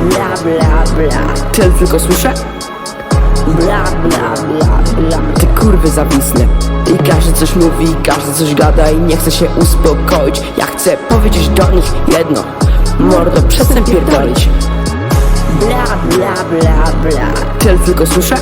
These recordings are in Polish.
Bla bla bla. Tyle tylko słyszę? Bla bla bla bla. Te kurwy zawisne. I każdy coś mówi, każdy coś gada I nie chce się uspokoić. Ja chcę powiedzieć do nich jedno. Mordo, przestań pierdolić. Bla bla bla bla. Tyle tylko słyszę?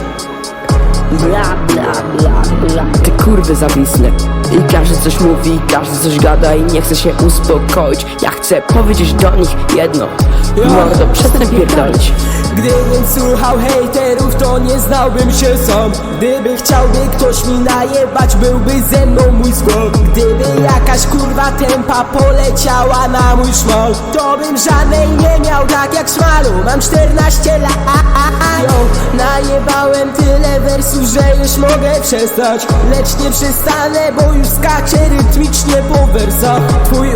Bla bla bla bla. Te kurwy zawisne. I każdy coś mówi, każdy coś gada I nie chce się uspokoić. Ja chcę powiedzieć do nich jedno. Mordo, przestań pierdolić. Gdybym słuchał hejterów, to nie znałbym się sam. Gdyby chciałby ktoś mi najebać, byłby ze mną mój skład Gdyby jakaś kurwa tempa poleciała na mój szmal To bym żadnej nie miał, tak jak szmalu. Mam 14 lat Yo, najebałem tyle wersów, że już mogę przestać. Lecz nie przestanę, bo już skaczę rytmicznie po wersach. Twój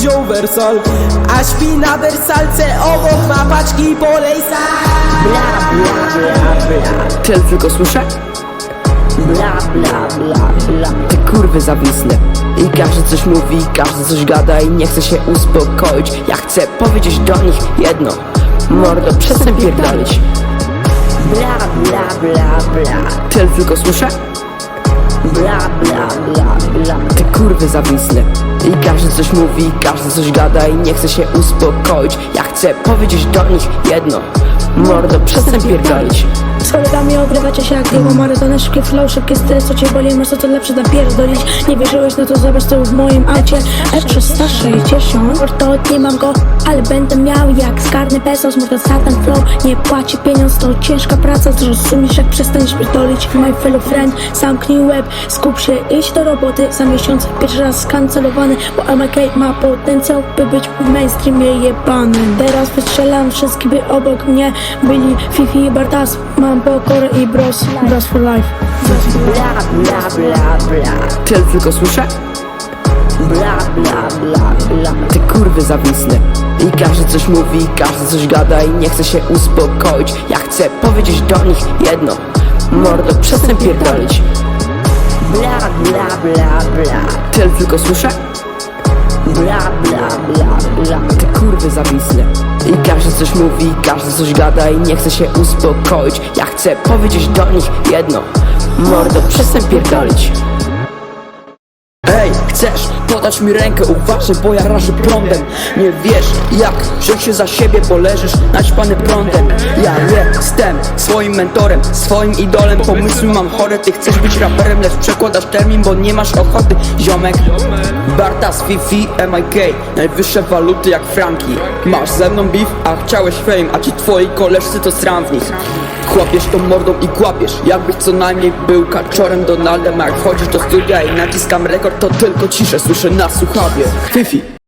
wziął wersal A śpi na wersalce obok ma paczki polejsa Bla bla bla bla. Tyle tylko słyszę? Bla bla bla bla. Te kurwy zawisne I każdy coś mówi, każdy coś gada I nie chce się uspokoić. Ja chcę powiedzieć do nich jedno. Mordo, przestań pierdolić. Bla bla bla bla. Tyle tylko słyszę? Bla bla bla bla. Te kurwy zawisne. I każdy coś mówi, każdy coś gada I nie chce się uspokoić. Ja chcę powiedzieć do nich jedno. Mordo, przestań pierdolić Kolegami ogrywacie się jak Diego Maradona Szybkie flow, szybkie stres, co cię boli Masz to co lepsze napierdolić Nie wierzyłeś, no to zobacz to w moim aucie. E360 To nie mam go, ale będę miał Jak skarny pesos, można satan flow Nie płaci pieniądz, to ciężka praca Zrozumiesz jak przestaniesz pierdolić My fellow friend, zamknij łeb. Skup się, idź do roboty. Za miesiąc pierwszy raz skancelowany Bo MK ma potencjał, by być w mainstreamie jebanym. Teraz wystrzelam wszystkich, by obok mnie byli Fifi i Bartas. Mam pokorę i bros, bros for life. Bla bla bla bla Tyle tylko słyszę? Bla bla bla bla. Te kurwy zawisne. I każdy coś mówi, każdy coś gada I nie chce się uspokoić. Ja chcę powiedzieć do nich jedno. Mordo, przestań pierdolić. Bla bla bla bla. Tyle tylko słyszę? Bla bla bla bla. Te kurwy zawisne I każdy coś mówi, każdy coś gada I nie chce się uspokoić. Ja chcę powiedzieć do nich jedno. Mordo, przestań pierdolić chcesz podać mi rękę, uważaj, bo ja rażę prądem. Nie wiesz jak wziąć się za siebie, bo leżysz naćpany prądem. Ja jestem swoim mentorem, swoim idolem. Pomysły mam chore, ty chcesz być raperem Lecz przekładasz termin, bo nie masz ochoty. Ziomek, Bartas, Fifi, MIK Najwyższe waluty jak franki. Masz ze mną beef, a chciałeś fame A ci twoi koleżcy to sram w nich Chłapiesz tą mordą i kłapiesz Jakbyś co najmniej był kaczorem Donaldem. A jak wchodzisz do studia i naciskam rekord To tylko ciszę słyszę na słuchawie. Fifi